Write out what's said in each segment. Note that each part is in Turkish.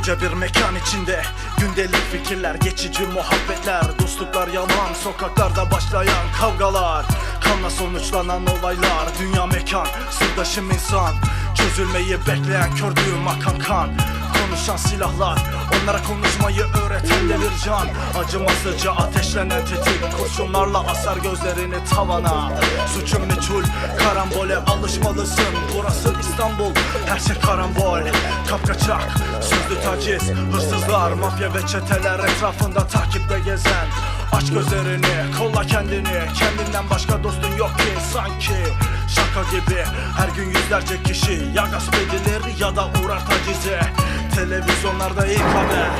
Koca bir mekan içinde. Gündelik fikirler, geçici muhabbetler Dostluklar yalan, sokaklarda başlayan kavgalar Kanla sonuçlanan olaylar Dünya mekan, sırdaşım insan Çözülmeyi bekleyen kördüğüm akan kan Konuşan silahlar. Onlara konuşmayı öğreten de bir can Acımasızca ateşlenen tetik Kurşunlarla asar gözlerini tavana. Suçun meçhul Karambole alışmalısın. Burası İstanbul Her şey karambol. Kapkaçak Sözlü taciz Hırsızlar Mafya ve çeteler etrafında takipte gezen. Aç gözlerini, kolla kendini. Kendinden başka dostun yok ki sanki. Şaka gibi her gün yüzlerce kişi Ya gasp edilir ya da uğrar tacize Televizyonlarda ilk haber.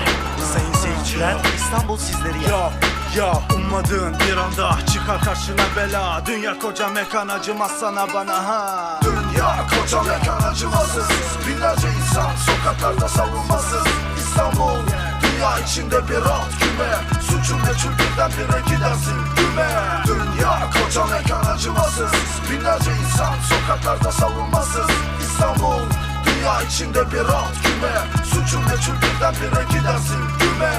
Sayın seyirciler İstanbul sizleri. Ya ya ummadığın bir anda çıkar karşına bela. Dünya koca mekan acımaz sana bana ha. Dünya koca mekan acımasız. Binlerce insan sokaklarda savunmasız. İstanbul dünya içinde bir alt küme. Suçun meçhul birdenbire gidersin güme. Dünya koca mekan acımasız. Binlerce insan sokaklarda savunmasız. İstanbul dünya içinde bir alt küme Suçun meçhul birdenbire gidersin güme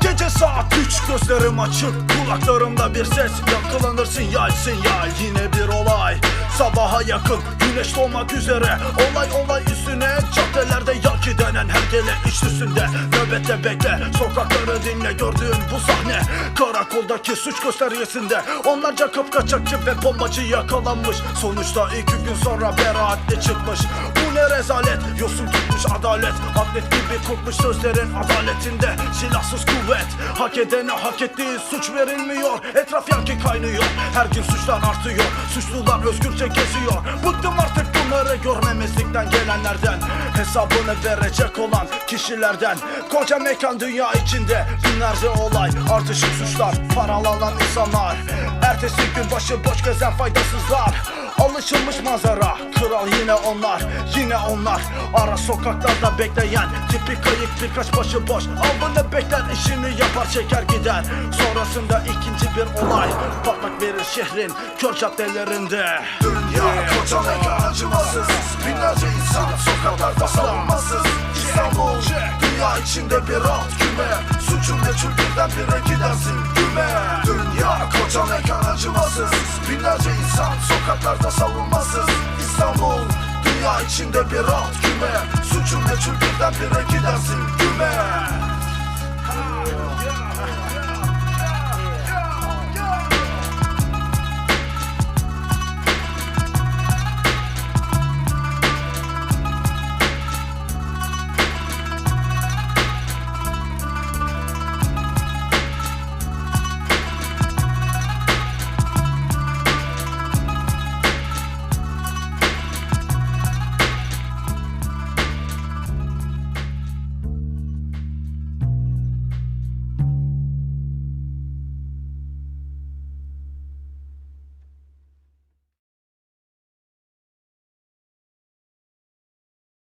Gece saat 3 gözlerim açık Kulaklarımda bir ses. Yakalanır sinyal sinyal Yine bir olay. Sabaha yakın güneş doğmak üzere Olay olay yaki hergele iç üstünde Nöbette bekle. Sokakları dinle gördüğün bu sahne. Karakoldaki suç göstergesinde Onlarca kapkaçakçı ve bombacı yakalanmış. Sonuçta iki gün sonra beraatli çıkmış. Bu ne rezalet? Yosun tutmuş adalet. Atlet gibi kokmuş sözlerin adaletinde. Silahsız kuvvet. Hak edene hak ettiği suç verilmiyor. Etraf yankı kaynıyor. Her gün suçlar artıyor. Suçlular özgürce geziyor. Bıktım artık bunları görmemezlikten gelenlerden Hesabını verecek olan kişilerden. Koca mekan dünya içinde Binlerce olay Artışık suçlar Paralanan insanlar Ertesi gün başı boş gezen faydasızlar. Alışılmış manzara Kral yine onlar Yine onlar. Ara sokaklarda bekleyen Tipi kayık birkaç başı boş. Avını bekler işini yapar çeker gider. Sonrasında ikinci bir olay Patlak verir şehrin kör caddelerinde. Dünya koca mekan acımasız. Binlerce insan sokaklarda savunmasız. İstanbul dünya içinde bir alt küme. Suçun meçhul birdenbire gidersin güme Dünya sokaklarda savunmasız İstanbul. Dünya içinde bir alt küme. Suçun meçhul birdenbire gidersin. güme